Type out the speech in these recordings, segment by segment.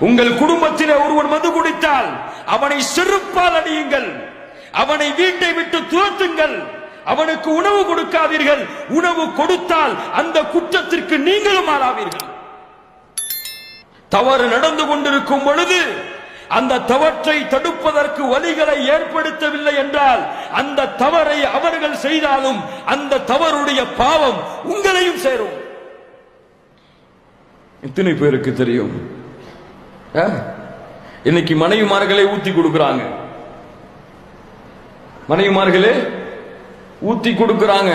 உங்கள் குடும்பத்திலே ஒருவன் மது குடித்தால் அவனை செருப்பால் அடியுங்கள் அவனை வீட்டை விட்டு துரத்துங்கள். அவனுக்கு உணவு கொடுக்காதீர்கள். உணவு கொடுத்தால் அந்த குற்றத்திற்கு நீங்களும் ஆளாவீர்கள். தவறு நடந்து கொண்டிருக்கும் பொழுது அந்த தவற்றை தடுப்பதற்கு வழிகளை ஏற்படுத்தவில்லை என்றால் அந்த தவறை அவர்கள் செய்தாலும் அந்த தவறுடைய பாவம் உங்களையும் சேரும். எத்தனை பேருக்கு தெரியும்? இன்னைக்கு மனைவிமார்களே ஊத்தி கொடுக்கறாங்க. மனைவிமார்களே ஊத்தி கொடுக்கறாங்க.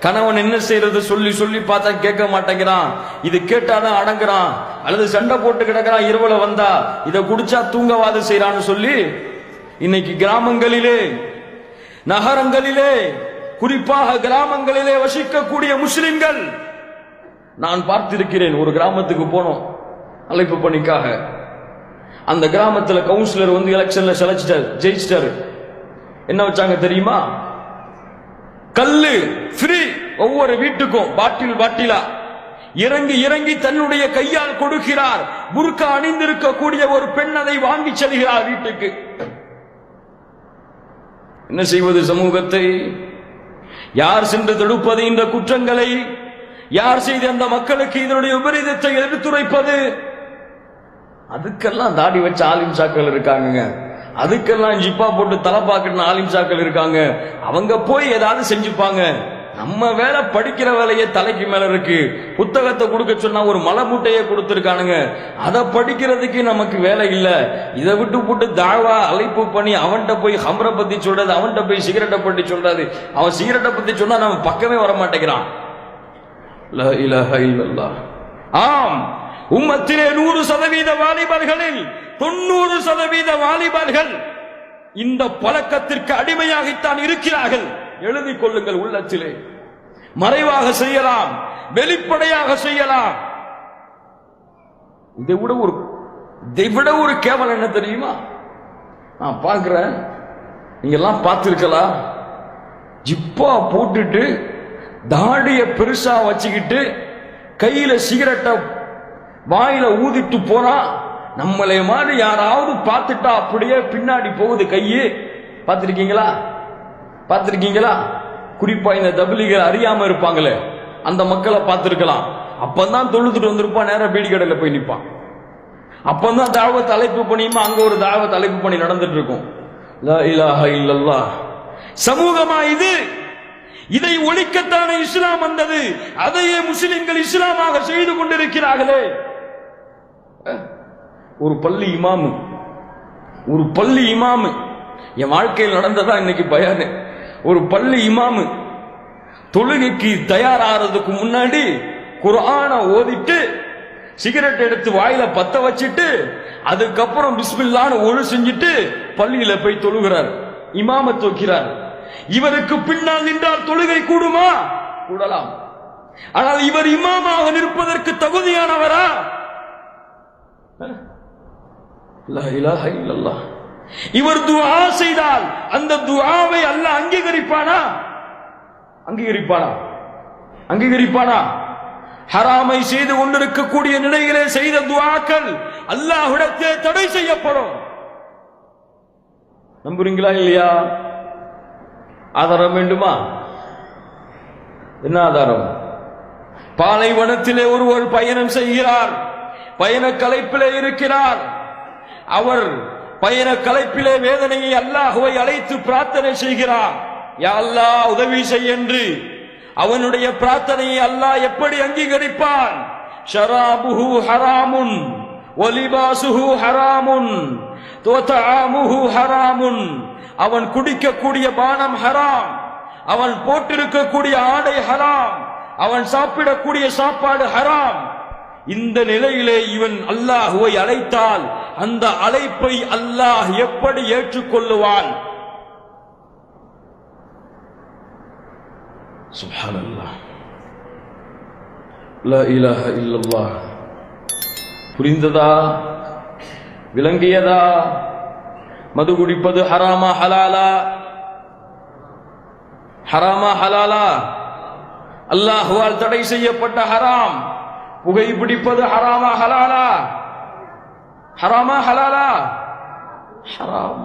கணவன் என்ன செய்யறது சொல்லி சொல்லி பார்த்தா கேட்க மாட்டேங்கிறான். இது கேட்டாதான் அடங்குறான். அல்லது சண்டை போட்டு கிடக்கிறான் இரவுல வந்தா இதை குடிச்சா தூங்கவாது செய்யறான்னு சொல்லி இன்னைக்கு கிராமங்களிலே நகரங்களிலே குறிப்பாக கிராமங்களிலே வசிக்கக்கூடிய முஸ்லிம்கள் நான் பார்த்திருக்கிறேன் ஒரு கிராமத்துக்கு போனோம் அழைப்பு பணிக்காக. அந்த கிராமத்துல கவுன்சிலர் வந்து எலெக்ஷன்ல செலச்சிட்டார் ஜெயிச்சிட்டாரு. என்ன வச்சாங்க தெரியுமா? கல்லு ஃப்ரீ ஒவ்வொரு வீட்டுக்கும் பாட்டில் பாட்டிலா. இறங்கி இறங்கி தன்னுடைய கையால் கொடுக்கிறார். புர்கா அணிந்திருக்கக்கூடிய ஒரு பெண் அதை வாங்கி செல்கிறார் வீட்டுக்கு. என்ன செய்வது சமூகத்தை? யார் சென்று தடுப்பது இந்த குற்றங்களை? யார் செய்து அந்த மக்களுக்கு இதனுடைய விபரீதத்தை எடுத்துரைப்பது? அதுக்கெல்லாம் தாடி வச்ச ஆலிம்சாக்கள் இருக்காங்க அதுக்கெல்லாம் ஜிப்பா போட்டு தலை பார்க்கணும் ஆலிம் சாக்கள் இருக்காங்க. அவங்க போய் ஏதாவது செஞ்சுப்பாங்க. நம்ம வேலை படிக்கிற வேலையே தலைக்கு மேல இருக்கு. புத்தகத்தை கொடுக்க சொன்னா ஒரு மலை மூட்டையை கொடுத்துருக்கானுங்க. அதை படிக்கிறதுக்கு நமக்கு வேலை இல்லை. இதை விட்டு போட்டு தாழ்வா அழைப்பு பண்ணி அவன்கிட்ட போய் ஹம்ரை பத்தி சொல்றது அவன்கிட்ட போய் சிகரெட்டை பற்றி சொல்றது. அவன் சிகரெட்டை பத்தி சொன்னா நம்ம பக்கமே வர மாட்டேங்கிறான். ஆம். உம்மத்திலே நூறு சதவீத வாலிபர்களில் தொண்ணூறு சதவீத வாலிபர்கள் இந்த பழக்கத்திற்கு அடிமையாகத்தான் இருக்கிறார்கள். எழுதி கொள்ளுங்கள் உள்ளத்திலே. மறைவாக செய்யலாம் வெளிப்படையாக செய்யலாம். இதை விட ஒரு இதை விட ஒரு கேவலம் என்ன தெரியுமா? நான் பார்க்கிறேன். நீங்கெல்லாம் எல்லாம் ஜிப்பா போட்டுட்டு தாடிய பெருசா வச்சுக்கிட்டு கையில சிகரெட்டை வாயில ஊதிட்டு போறான் நம்மளை மாதிரி யாராவது பார்த்துட்டா அப்படியே பின்னாடி போகுது கையே. பார்த்துருக்கீங்களா? பார்த்துருக்கீங்களா? குறிப்பா இந்த தபிலிகள் அறியாம இருப்பாங்களே. அந்த மக்களை பார்த்துருக்கலாம். அப்பதான் தொழுதுட்டு வந்திருப்பான் நேரம் பீடி கடையில் போய் நிற்பான் அப்பதான் தாழ்வ தலைப்பு பணியுமா அங்க ஒரு தாவத் தலைப்பு பணி நடந்துட்டு இருக்கும் சமூகமா இது? இதை ஒழிக்கத்தான இஸ்லாம் வந்தது? அதையே முஸ்லிம்கள் இஸ்லாமாக செய்து கொண்டிருக்கிறார்களே. ஒரு பள்ளி இமாமு. ஒரு பள்ளி இமாமு. என் வாழ்க்கையில் நடந்ததா இன்னைக்கு பயானு. ஒரு பள்ளி இமாமு. தொழுகைக்கு தயாராகிறதுக்கு முன்னாடி குரானை ஓதிட்டு சிகரெட் எடுத்து வாயில பத்த வச்சுட்டு அதுக்கப்புறம் பிஸ்மில்லான்னு ஒழு செஞ்சுட்டு பள்ளியில போய் தொழுகிறார். இமாம தூக்கிறார். இவருக்கு பின்னால் நின்றால் தொழுகை கூடுமா? கூடலாம். ஆனால் இவர் இமாமாக நிற்பதற்கு தகுதியானவரா? இவர் துவா செய்தால் அந்த துவாவை அல்லாஹ் அங்கீகரிப்பானா? அங்கீகரிப்பானா? அங்கீகரிப்பானா? ஹராமை செய்து கொண்டிருக்கக்கூடிய நிலையிலே செய்த துவாக்கள் அல்லாஹ்விடத்தே தடை செய்யப்படும். நம்புறீங்களா இல்லையா? ஆதாரம் வேண்டுமா? என்ன ஆதாரம்? பாலைவனத்திலே ஒருவர் பயணம் செய்கிறார். பயண கலைப்பிலே இருக்கிறார். அவர் பயண கலைப்பிலே வேதனையை அல்லாஹுவை அழைத்து பிரார்த்தனை செய்கிறார். யா அல்லாஹ் உதவி செய் என்று. அவனுடைய பிரார்த்தனையை அல்லாஹ் எப்படி அங்கீகரிப்பான்? ஷராபுஹு ஹராமுன் ஒலிபாசுஹு ஹராமுன் தோதாமுஹு ஹராமுன். அவன் குடிக்கக்கூடிய பானம் ஹராம். அவன் போட்டிருக்கக்கூடிய ஆடை ஹராம். அவன் சாப்பிடக்கூடிய சாப்பாடு ஹராம். இந்த நிலையிலே இவன் அல்லாஹுவை அழைத்தால் அந்த அழைப்பை அல்லாஹ் எப்படி ஏற்றுக்கொள்ளுவான்? புரிந்ததா? விளங்கியதா? மது குடிப்பது ஹராமா ஹலாலா? ஹராமா ஹலாலா? அல்லாஹுவால் தடை செய்யப்பட்ட ஹராம். புகை பிடிப்பது ஹராமா ஹலாலா? ஹராமா ஹலாலா? ஹராம்.